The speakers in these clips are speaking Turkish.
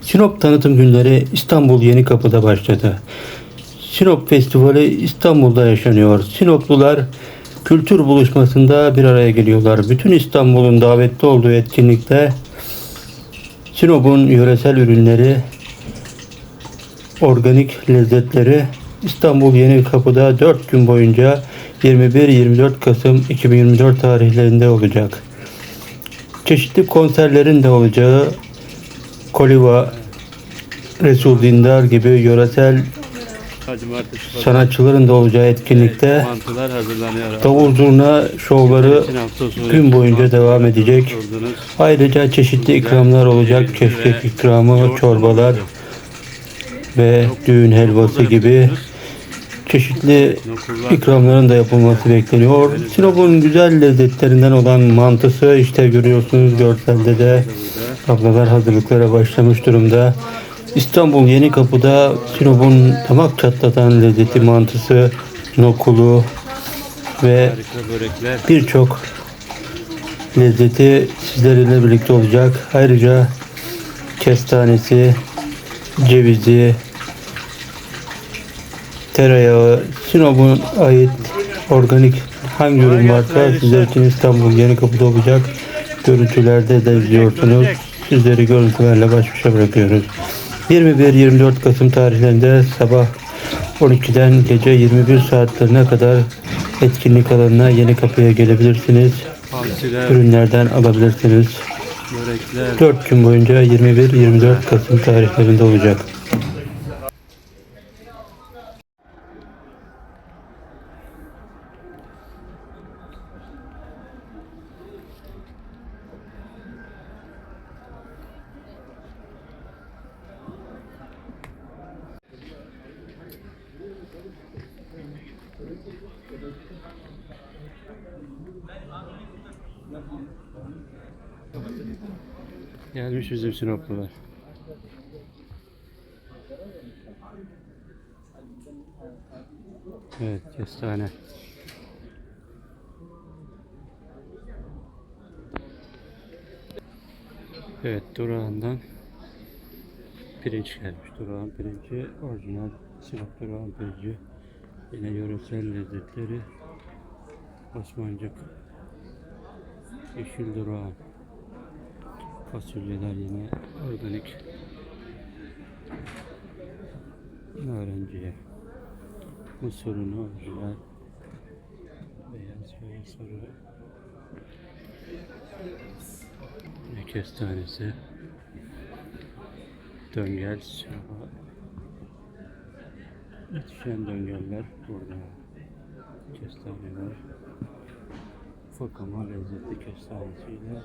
Sinop tanıtım günleri İstanbul Yenikapı'da başladı. Sinop Festivali İstanbul'da yaşanıyor. Sinoplular kültür buluşmasında bir araya geliyorlar. Bütün İstanbul'un davetli olduğu etkinlikte Sinop'un yöresel ürünleri, organik lezzetleri İstanbul Yeni Kapı'da 4 gün boyunca 21-24 Kasım 2024 tarihlerinde olacak. Çeşitli konserlerin de olacağı Koliva, Resul Dindar gibi yöresel sanatçıların da olacağı etkinlikte davul zurna şovları gün boyunca devam edecek. Ayrıca çeşitli ikramlar olacak. Keşkek ikramı, çorbalar ve düğün helvası gibi çeşitli ikramların da yapılması bekleniyor. Sinop'un güzel lezzetlerinden olan mantısı işte görüyorsunuz görselde de. Ablalar hazırlıklara başlamış durumda. İstanbul Yeni Kapı'da Sinop'un damak çatlatan lezzeti mantısı, nokulu ve birçok lezzeti sizlerle birlikte olacak. Ayrıca kestanesi, cevizi, tereyağı, Sinop'un ait organik hangi ürün varsa sizler için İstanbul Yeni Kapı'da olacak. Görüntülerde de izliyorsunuz. Sizleri görüntülerle baş başa bırakıyoruz. 21-24 Kasım tarihlerinde sabah 12'den gece 21 saatlerine kadar etkinlik alanına Yeni Kapı'ya gelebilirsiniz. Ürünlerden alabilirsiniz. börekler. 4 gün boyunca 21-24 Kasım tarihlerinde olacak. Gelmiş bizim Sinoplular. Evet, kestane. Evet, durağından pirinç gelmiş. Durağın pirinci orijinal Sinop durağın pirinci. Yine yöresel lezzetleri Osmancık Yeşil durağın Fasulyeler yine organik. Narenciye. Mısır unu orijinal. Beyaz ve sarı. Yine kestanesi. Döngel. Yetişen döngeller burada. Kestaneler. Ama lezzetli kestanesiyle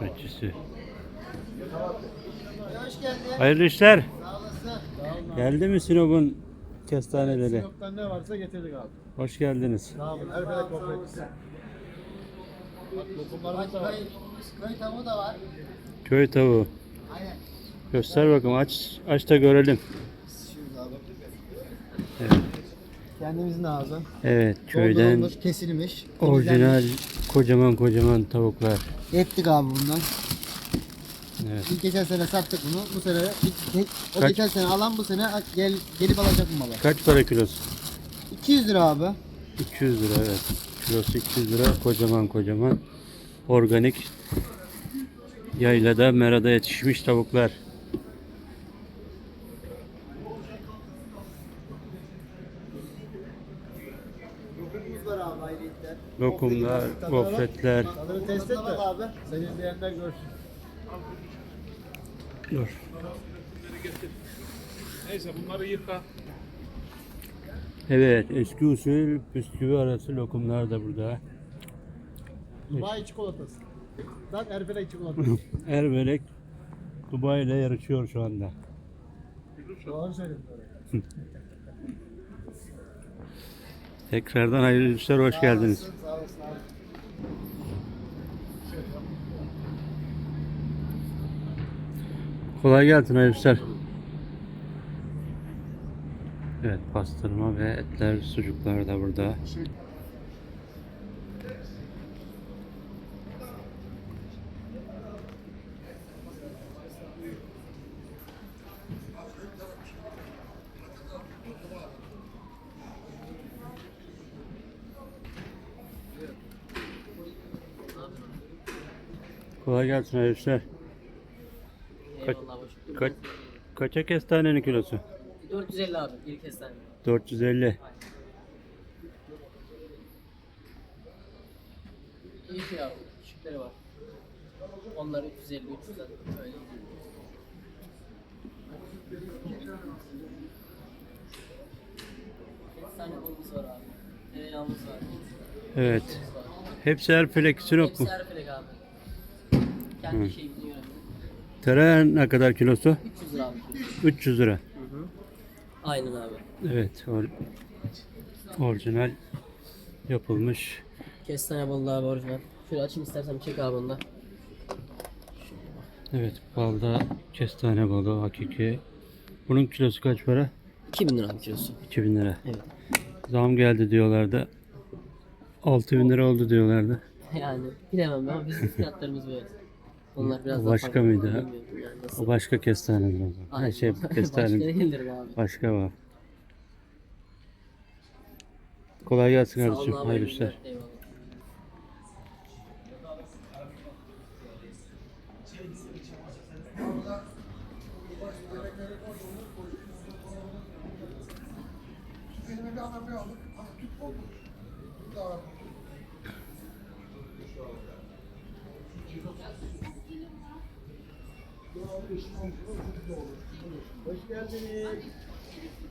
geldin. Hayırlı işler. Geldi mi Sinop'un kestaneleri? Sinop'tan ne varsa getirdik abi. Hoş geldiniz. Sağ olun. Her felek kooperatif. Bak lokumlarımız da var. Köy tavuğu da var. Köy tavuğu. Aynen. Göster bakalım aç aç da görelim. Evet. Kendimizin ağzı. Evet köyden Doldurulmuş, kesilmiş. orijinal temizlenmiş. kocaman kocaman tavuklar. Ettik abi bundan. Evet. İlk geçen sene sattık bunu. Bu sene o Kaç- geçen sene alan bu sene gel gelip alacak bu malı. Kaç para kilosu? 200 lira abi. 200 lira evet. Kilosu 200 lira kocaman kocaman organik yaylada merada yetişmiş tavuklar. Lokumumuz var abi ayrıyetten. Lokumlar, gofretler. Tadını test et de abi. Sen izleyenler görsün. Dur. Neyse bunları yıka. Evet eski usul bisküvi arası lokumlar da burada. Dubai çikolatası. Bak Erfelek çikolatası. Ervelek Dubai ile yarışıyor şu anda. Doğru söyledin. Tekrardan hayırlı işler, hoş geldiniz. Kolay gelsin hayırlı işler. Evet pastırma ve etler, sucuklar da burada. Kolay gelsin arkadaşlar. Kaç, kaç, kaça kestanenin kilosu? 450 abi bir kestane. 450. İyi ki abi. Küçükleri var. Onlar 350 300 öyle. Kestane balımız var abi. Tereyağımız var. Evet. Hepsi Erfelek Sinop mu? Hepsi Erfelek. Kendi şeyimizi yönettik. Tereyağı ne kadar kilosu? 300 lira abi. 300 lira. Aynen abi. Evet. Or, orijinal yapılmış. Kestane balığı abi orijinal. Şöyle açayım istersen çek abi onu da. Evet. Balda kestane balığı hakiki. Bunun kilosu kaç para? 2000 lira abi kilosu. 2000 lira. Evet. Zam geldi diyorlardı. 6000 lira oldu diyorlardı. Yani bilemem ama bizim fiyatlarımız böyle. Onlar biraz daha Başka farklı. mıydı yani. O başka kestane o. Aynen. Her şey Başka kestane. değildir bu abi. Başka var. Kolay gelsin kardeşim. Hayırlı işler. Eyvallah.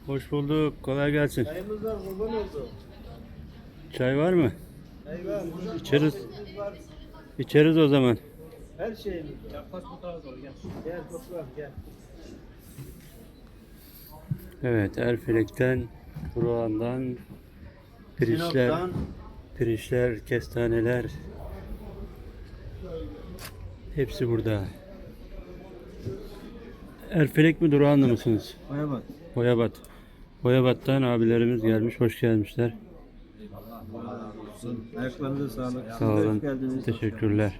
Hoş bulduk. Kolay gelsin. Çayımız var kurban oldu. Çay var mı? Çay var. İçeriz. İçeriz o zaman. Her şeyimiz var. Yaklaş bu tarafa doğru gel. Gel toplar gel. Evet, Erfelek'ten, Kuruğan'dan, pirinçler, Sinop'tan pirinçler, kestaneler hepsi burada. Erfelek mi durağında mısınız? Boyabat. Boyabat. Boyabat'tan abilerimiz gelmiş, hoş gelmişler. Ayaklarınıza sağlık. Sağ olun. Teşekkürler.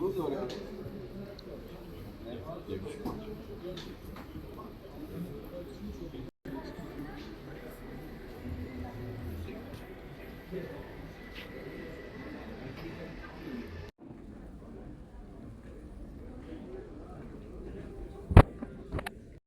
Buzdolabı. Ne? Yakışıklı.